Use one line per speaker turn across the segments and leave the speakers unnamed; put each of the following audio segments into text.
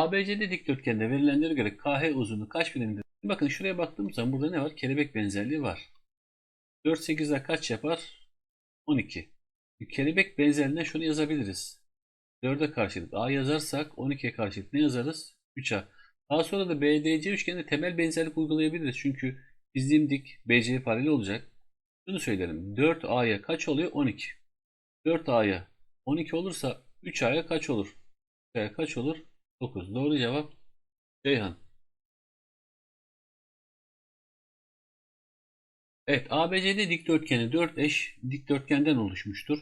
ABCD dikdörtgende verilenlere göre KH uzunluğu kaç birimdir? Bakın şuraya baktığımız zaman burada ne var? Kelebek benzerliği var. 4 8'e kaç yapar? 12. Kelebek benzerliğine şunu yazabiliriz. 4'e karşılık A yazarsak 12'ye karşılık ne yazarız? 3A. Daha sonra da BDC üçgeninde temel benzerlik uygulayabiliriz. Çünkü çizdiğim dik BC'ye paralel olacak. Şunu söylerim. 4A'ya kaç oluyor? 12. 4A'ya 12 olursa 3A'ya kaç olur? 3A'ya kaç olur? 9. Doğru cevap Ceyhan. Evet, ABCD dikdörtgeni 4 eş dikdörtgenden oluşmuştur.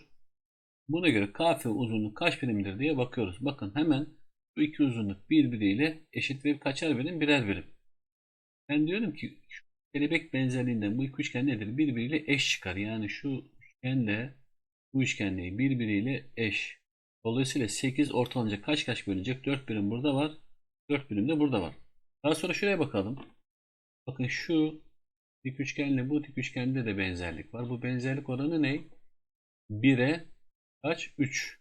Buna göre KF uzunluğu kaç birimdir diye bakıyoruz. Bakın hemen bu iki uzunluk birbiriyle eşit ve kaçar birim? Birer birim. Ben diyorum ki kelebek benzerliğinden bu iki üçgen nedir? Birbiriyle eş çıkar. Yani şu üçgenle bu üçgenle birbiriyle eş. Dolayısıyla 8 ortalanacak kaç kaç bölünecek? 4 birim burada var. 4 birim de burada var. Daha sonra şuraya bakalım. Bakın şu dik üçgenle bu dik üçgende de benzerlik var. Bu benzerlik oranı ne? 1'e kaç? 3.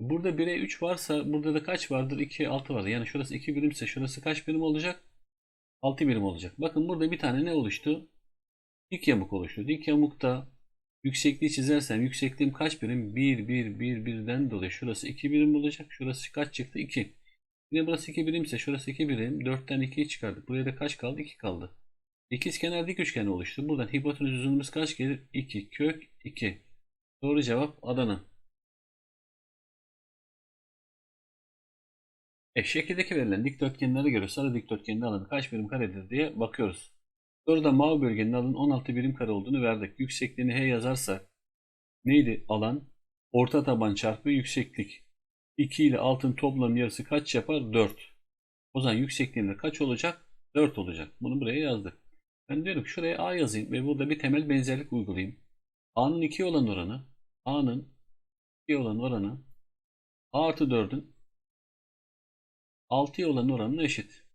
Burada 1'e 3 varsa burada da kaç vardır? 2'ye 6 vardır. Yani şurası 2 birimse şurası kaç birim olacak? 6 birim olacak. Bakın burada bir tane ne oluştu? Dik yamuk oluştu. Dik yamukta yüksekliği çizersem yüksekliğim kaç birim? 1, 1, 1, 1'den dolayı şurası 2 birim olacak. Şurası kaç çıktı? 2. Yine burası 2 birimse şurası 2 birim. 4'ten 2'yi çıkardık. Buraya da kaç kaldı? 2 kaldı. İkizkenar dik üçgen oluştu. Buradan hipotenüs uzunluğumuz kaç gelir? 2 kök 2. Doğru cevap Adana. E, şekildeki verilen dikdörtgenlere göre sarı dikdörtgenin alanı kaç birim karedir diye bakıyoruz. Soruda mavi bölgenin alanı 16 birim kare olduğunu verdik. Yüksekliğini H yazarsak neydi alan? Orta taban çarpı yükseklik. 2 ile altın toplam yarısı kaç yapar? 4. O zaman yüksekliğinde kaç olacak? 4 olacak. Bunu buraya yazdık. Ben diyorum şuraya A yazayım ve burada bir temel benzerlik uygulayayım. A'nın 2 olan oranı A'nın 2 olan oranı A artı 4'ün 6'ya olan oranına eşit.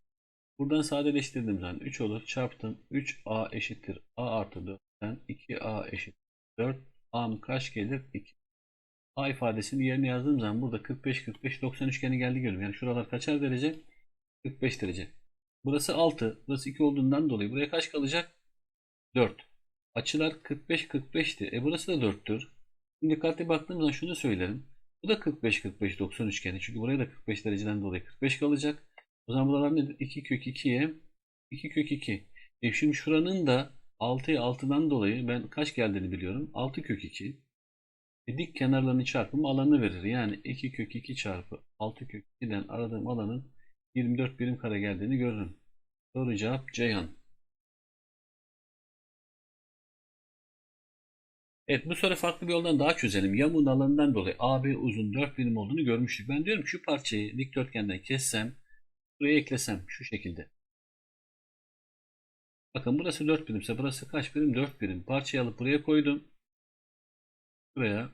Buradan sadeleştirdiğim zaman 3 olur. Çarptım. 3A eşittir. A artı 4'ten 2A eşittir. 4. A'm kaç gelir? 2. A ifadesini yerine yazdığım zaman burada 45, 45, 90 üçgeni geldi görüyorum. Yani şuralar kaçar derece? 45 derece. Burası 6. Burası 2 olduğundan dolayı buraya kaç kalacak? 4. Açılar 45, 45'ti. E burası da 4'tür. Şimdi dikkatli baktığım zaman şunu söylerim. Bu da 45, 45, 90 üçgeni. Çünkü buraya da 45 dereceden dolayı 45 kalacak. O zaman buralar nedir? 2 kök 2'ye 2 kök 2. E şimdi şuranın da 6'ya 6'dan dolayı ben kaç geldiğini biliyorum. 6 kök 2. E dik kenarlarının çarpımı alanı verir. Yani 2 kök 2 çarpı 6 kök 2'den aradığım alanın 24 birim kare geldiğini görürüm. Doğru cevap Ceyhan. Evet bu soru farklı bir yoldan daha çözelim. Yamuğun alanından dolayı AB uzun 4 birim olduğunu görmüştük. Ben diyorum ki şu parçayı dikdörtgenden kessem buraya eklesem şu şekilde. Bakın burası 4 birimse burası kaç birim? 4 birim. Parçayı alıp buraya koydum. Buraya.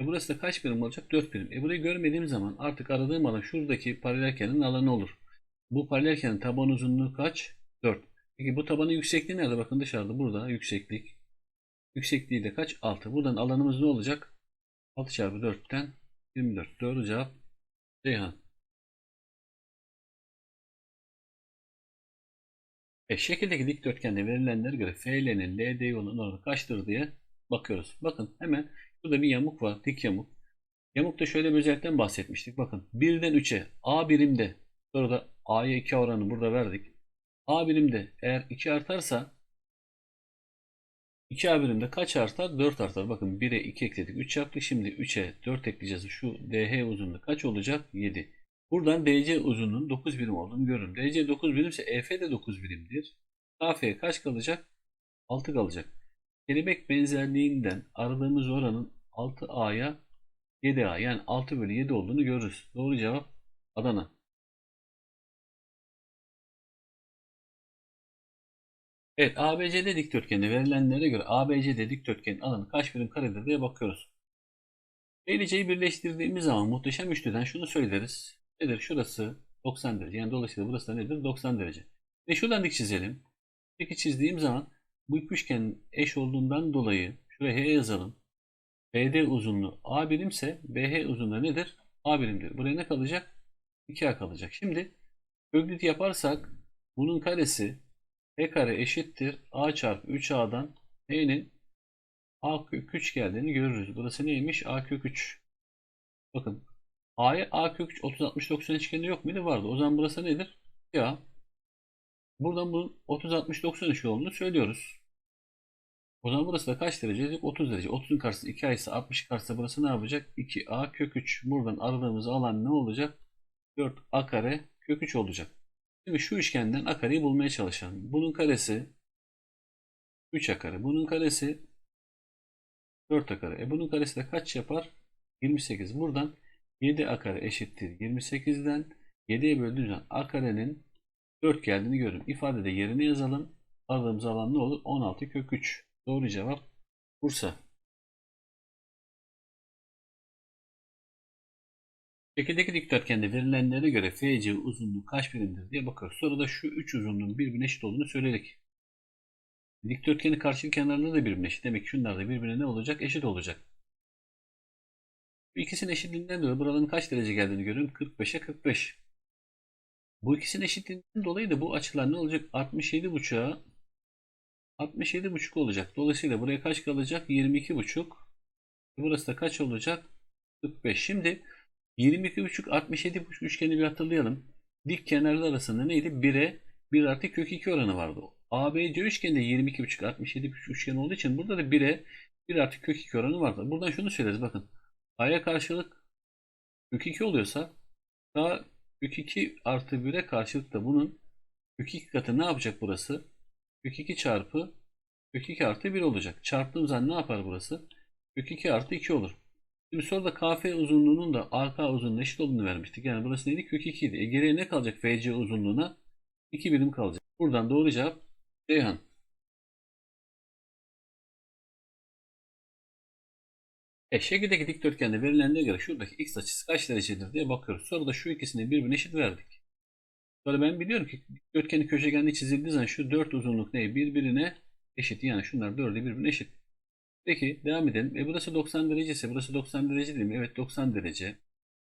E burası da kaç birim olacak? 4 birim. E burayı görmediğim zaman artık aradığım alan şuradaki paralelkenin alanı olur. Bu paralelkenin taban uzunluğu kaç? 4. Peki bu tabanın yüksekliği nerede? Bakın dışarıda burada yükseklik. Yüksekliği de kaç? 6. Buradan alanımız ne olacak? 6 çarpı 4'ten 24. Doğru cevap Ceyhan. E, şekildeki dikdörtgende verilenlere göre FL'nin LD yolunun oranı kaçtır diye bakıyoruz. Bakın hemen burada bir yamuk var. Dik yamuk. Yamukta şöyle bir özellikten bahsetmiştik. Bakın 1'den 3'e A birimde sonra da A'ya 2 oranı burada verdik. A birimde eğer 2 artarsa 2A birimde kaç artar? 4 artar. Bakın 1'e 2 ekledik. 3 yaptık. Şimdi 3'e 4 ekleyeceğiz. Şu DH uzunluğu kaç olacak? 7. Buradan DC uzunluğunun 9 birim olduğunu görürüm. DC 9 birimse EF de 9 birimdir. KF kaç kalacak? 6 kalacak. Kelebek benzerliğinden aradığımız oranın 6A'ya 7A yani 6 bölü 7 olduğunu görürüz. Doğru cevap Adana. Evet ABCD dikdörtgeni verilenlere göre ABCD dikdörtgenin alanı kaç birim karedir diye bakıyoruz. B ile C'yi birleştirdiğimiz zaman muhteşem üçlüden şunu söyleriz. Nedir? Şurası 90 derece. Yani dolayısıyla burası da nedir? 90 derece. Ve şuradan dik çizelim. Diki çizdiğim zaman bu iki üçgenin eş olduğundan dolayı şuraya H yazalım. BD uzunluğu A birimse BH uzunluğu nedir? A birimdir. Buraya ne kalacak? 2a kalacak. Şimdi Öklit yaparsak bunun karesi b kare eşittir a çarpı 3a'dan n'nin a kök 3 geldiğini görürüz. Burası neymiş? a kök 3. Bakın a'ya a kök 3 30 60 90 üçgeni yok muydu? Vardı. O zaman burası nedir? Ya buradan bunun 30 60 90 üçgeni olduğunu söylüyoruz. O zaman burası da kaç derece? 30 derece. 30'un karşısı 2a ise 60 karşısı burası ne yapacak? 2a kök 3. Buradan aradığımız alan ne olacak? 4a kare kök 3 olacak. Şimdi şu üçgenden a kareyi bulmaya çalışalım. Bunun karesi 3a kare. Bunun karesi 4a kare. E bunun karesi de kaç yapar? 28. Buradan 7a kare eşittir 28'den 7'ye böldüğümüz zaman a karenin 4 geldiğini görürüm. İfadede yerine yazalım. Aradığımız alan ne olur? 16 kök 3. Doğru cevap Bursa. Şekildeki dikdörtgende verilenlere göre FC uzunluğu kaç birimdir diye bakıyoruz. Sonra da şu üç uzunluğun birbirine eşit olduğunu söyledik. Dikdörtgenin karşı kenarları da birbirine eşit. Demek ki şunlar da birbirine ne olacak? Eşit olacak. Bu ikisinin eşitliğinden dolayı buraların kaç derece geldiğini görüyorum. 45'e 45. Bu ikisinin eşitliğinden dolayı da bu açılar ne olacak? 67.5'a 67.5 olacak. Dolayısıyla buraya kaç kalacak? 22.5. Burası da kaç olacak? 45. Şimdi 22.5 67.5 üçgeni bir hatırlayalım. Dik kenarlar arasında neydi? 1'e 1 artı kök 2 oranı vardı. ABC üçgeninde 22.5 67.5 üçgen olduğu için burada da 1'e 1 artı kök 2 oranı vardı. Buradan şunu söyleriz bakın. A'ya karşılık kök 2 oluyorsa daha kök 2 artı 1'e karşılık da bunun kök 2 katı ne yapacak burası? Kök 2 çarpı kök 2 artı 1 olacak. Çarptığım zaman ne yapar burası? Kök 2 artı 2 olur. Şimdi soruda KF uzunluğunun da AK uzunluğuna eşit olduğunu vermiştik. Yani burası neydi? Kök 2 idi. E geriye ne kalacak FC uzunluğuna? 2 birim kalacak. Buradan doğru cevap Ceyhan. E şekildeki dikdörtgende verilenlere göre şuradaki x açısı kaç derecedir diye bakıyoruz. Soruda şu ikisini birbirine eşit verdik. Sonra ben biliyorum ki dikdörtgenin köşegeni çizildiği zaman şu 4 uzunluk ne? Birbirine eşit. Yani şunlar 4'ü birbirine eşit. Peki devam edelim. E burası 90 derece ise burası 90 derece değil mi? Evet 90 derece.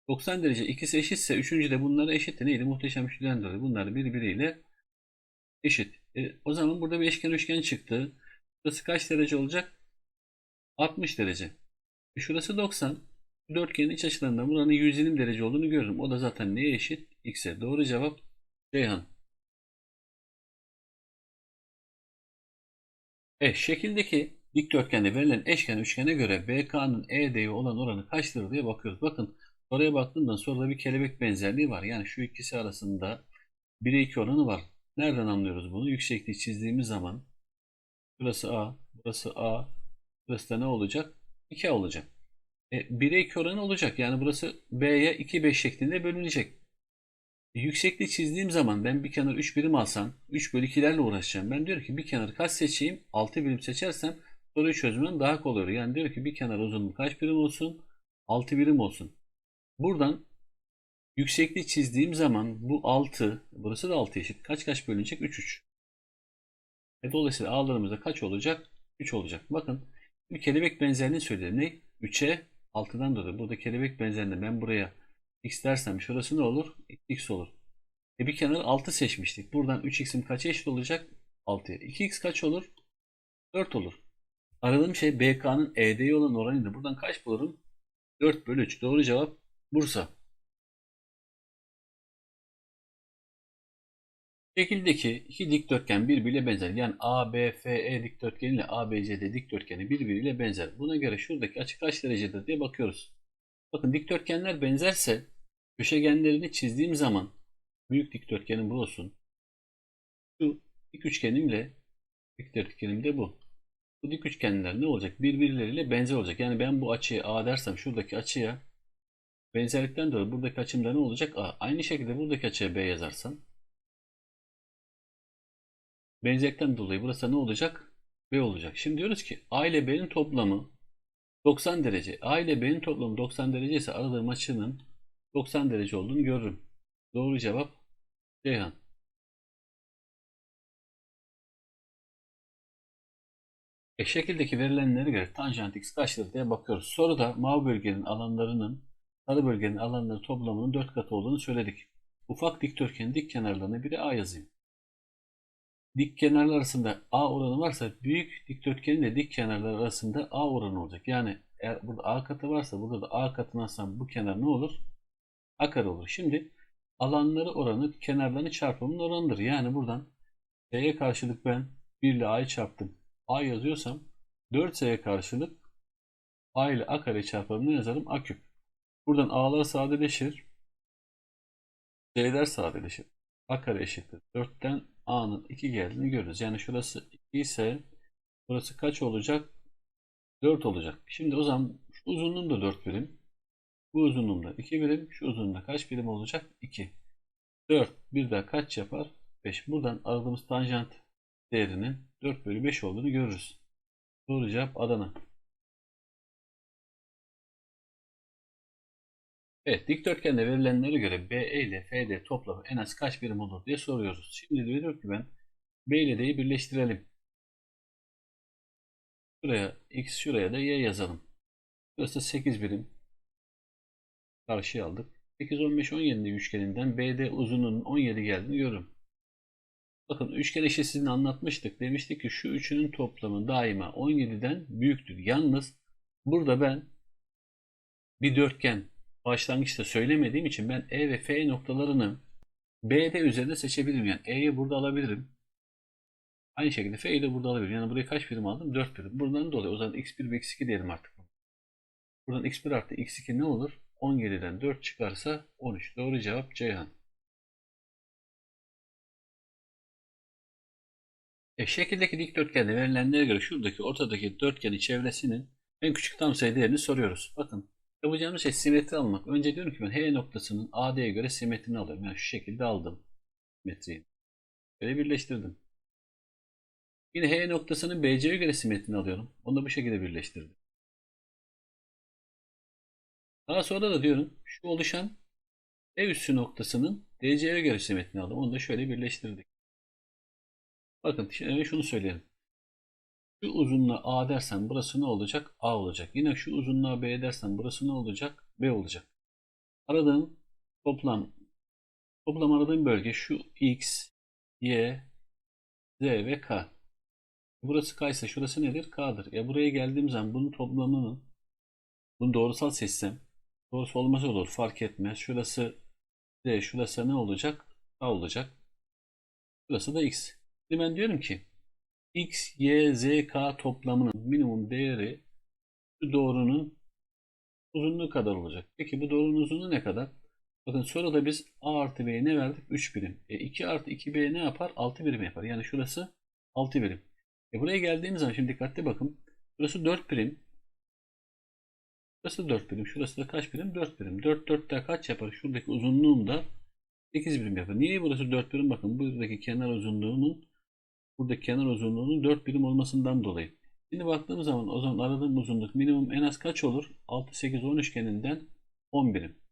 90 derece ikisi eşitse üçüncü de bunlara eşitti. Neydi? Muhteşem üçlüden dolayı. Bunlar birbiriyle eşit. E, o zaman burada bir eşken üçgen çıktı. Burası kaç derece olacak? 60 derece. E, şurası 90. Dörtgenin iç açılarında buranın 120 derece olduğunu görürüm. O da zaten neye eşit? X'e. Doğru cevap Ceyhan. E, şekildeki dikdörtgende verilen eşken üçgene göre BK'nın ED'ye olan oranı kaçtır diye bakıyoruz. Bakın soruya baktığımda soruda bir kelebek benzerliği var. Yani şu ikisi arasında 1'e 2 oranı var. Nereden anlıyoruz bunu? Yüksekliği çizdiğimiz zaman burası A, burası A, burası da ne olacak? 2A olacak. E, 1'e 2 oranı olacak. Yani burası B'ye 2 5 şeklinde bölünecek. E, yüksekliği çizdiğim zaman ben bir kenar 3 birim alsam 3 bölü 2'lerle uğraşacağım. Ben diyorum ki bir kenarı kaç seçeyim? 6 birim seçersem soruyu çözmem daha kolay olur. Yani diyor ki bir kenar uzunluğu kaç birim olsun? 6 birim olsun. Buradan yüksekliği çizdiğim zaman bu 6, burası da 6 eşit. Kaç kaç bölünecek? 3 3. E dolayısıyla A'larımızda kaç olacak? 3 olacak. Bakın bir kelebek benzerliğini söyledim. Ne? 3'e 6'dan dolayı. Burada kelebek benzerliğinde ben buraya x dersem şurası ne olur? x olur. E bir kenar 6 seçmiştik. Buradan 3x'im kaça eşit olacak? 6'ya. 2x kaç olur? 4 olur. Aradığım şey BK'nın ED'ye olan oranıydı. Buradan kaç bulurum? 4 bölü 3. Doğru cevap Bursa. Şekildeki iki dikdörtgen birbiriyle benzer. Yani ABFE dikdörtgeni ile ABCD dikdörtgeni birbiriyle benzer. Buna göre şuradaki açı kaç derecedir diye bakıyoruz. Bakın dikdörtgenler benzerse köşegenlerini çizdiğim zaman büyük dikdörtgenim bu olsun. Şu dik üçgenimle dikdörtgenim de bu. Bu dik üçgenler ne olacak? Birbirleriyle benzer olacak. Yani ben bu açıya A dersem şuradaki açıya benzerlikten dolayı buradaki açımda ne olacak? A. Aynı şekilde buradaki açıya B yazarsam benzerlikten dolayı burası ne olacak? B olacak. Şimdi diyoruz ki A ile B'nin toplamı 90 derece. A ile B'nin toplamı 90 derece ise aradığım açının 90 derece olduğunu görürüm. Doğru cevap Ceyhan. E şekildeki verilenlere göre tanjant x kaçtır diye bakıyoruz. Soruda mavi bölgenin alanlarının sarı bölgenin alanları toplamının 4 katı olduğunu söyledik. ufak dikdörtgenin dik kenarlarına biri A yazayım. Dik kenarlar arasında A oranı varsa büyük dikdörtgenin de dik kenarlar arasında A oranı olacak. Yani eğer burada A katı varsa burada da A katına alsam bu kenar ne olur? A kare olur. Şimdi alanları oranı kenarlarını çarpımının oranıdır. Yani buradan S'ye karşılık ben 1 ile A'yı çarptım. A yazıyorsam 4S'ye karşılık A ile A kare çarpımını yazarım A küp. Buradan A'lar sadeleşir. C'ler sadeleşir. A kare eşittir. 4'ten A'nın 2 geldiğini görürüz. Yani şurası 2 ise burası kaç olacak? 4 olacak. Şimdi o zaman şu uzunluğum da 4 birim. Bu uzunluğum da 2 birim. Şu uzunluğumda kaç birim olacak? 2. 4 bir daha kaç yapar? 5. Buradan aradığımız tanjant değerinin 4 bölü 5 olduğunu görürüz. Doğru cevap Adana. Evet, dikdörtgende verilenlere göre BE ile FD toplamı en az kaç birim olur diye soruyoruz. Şimdi diyor ki ben B ile D'yi birleştirelim. Şuraya X, şuraya da Y yazalım. Burası 8 birim. Karşıya aldık. 8, 15, 17 üçgeninden BD uzunluğunun 17 geldiğini görürüm. Bakın üçgen eşitsizliğini anlatmıştık. Demiştik ki şu üçünün toplamı daima 17'den büyüktür. Yalnız burada ben bir dörtgen başlangıçta söylemediğim için ben E ve F noktalarını BD üzerinde seçebilirim. Yani E'yi burada alabilirim. Aynı şekilde F'yi de burada alabilirim. Yani buraya kaç birim aldım? 4 birim. Buradan dolayı o zaman x1 ve x2 diyelim artık. Buradan x1 artı x2 ne olur? 17'den 4 çıkarsa 13. Doğru cevap Ceyhan. E, şekildeki dikdörtgende verilenlere göre şuradaki ortadaki dörtgenin çevresinin en küçük tam sayı değerini soruyoruz. Bakın yapacağımız şey simetri almak. Önce diyorum ki ben H noktasının AD'ye göre simetrini alıyorum. Yani şu şekilde aldım simetriyi. Böyle birleştirdim. Yine H noktasının BC'ye göre simetrini alıyorum. Onu da bu şekilde birleştirdim. Daha sonra da diyorum şu oluşan E üssü noktasının DC'ye göre simetrini aldım. Onu da şöyle birleştirdik. Bakın şimdi şunu söyleyelim. Şu uzunluğa A dersen burası ne olacak? A olacak. Yine şu uzunluğa B dersen burası ne olacak? B olacak. Aradığım toplam toplam aradığım bölge şu X, Y, Z ve K. Burası K ise şurası nedir? K'dır. Ya buraya geldiğim zaman bunun toplamının bunu doğrusal seçsem doğrusu olmaz olur fark etmez. Şurası Z, şurası ne olacak? K olacak. Burası da X. Şimdi ben diyorum ki x, y, z, k toplamının minimum değeri şu doğrunun uzunluğu kadar olacak. Peki bu doğrunun uzunluğu ne kadar? Bakın soruda biz a artı b'ye ne verdik? 3 birim. E 2 artı 2b ne yapar? 6 birim yapar. Yani şurası 6 birim. E buraya geldiğimiz zaman şimdi dikkatli bakın. Burası 4 birim. Burası 4 birim. Şurası da kaç birim? 4 birim. 4 4'te kaç yapar? Şuradaki uzunluğum da 8 birim yapar. Niye burası 4 birim? Bakın buradaki kenar uzunluğunun buradaki kenar uzunluğunun 4 birim olmasından dolayı. Şimdi baktığımız zaman o zaman aradığım uzunluk minimum en az kaç olur? 6, 8, 10 üçgeninden 10 birim.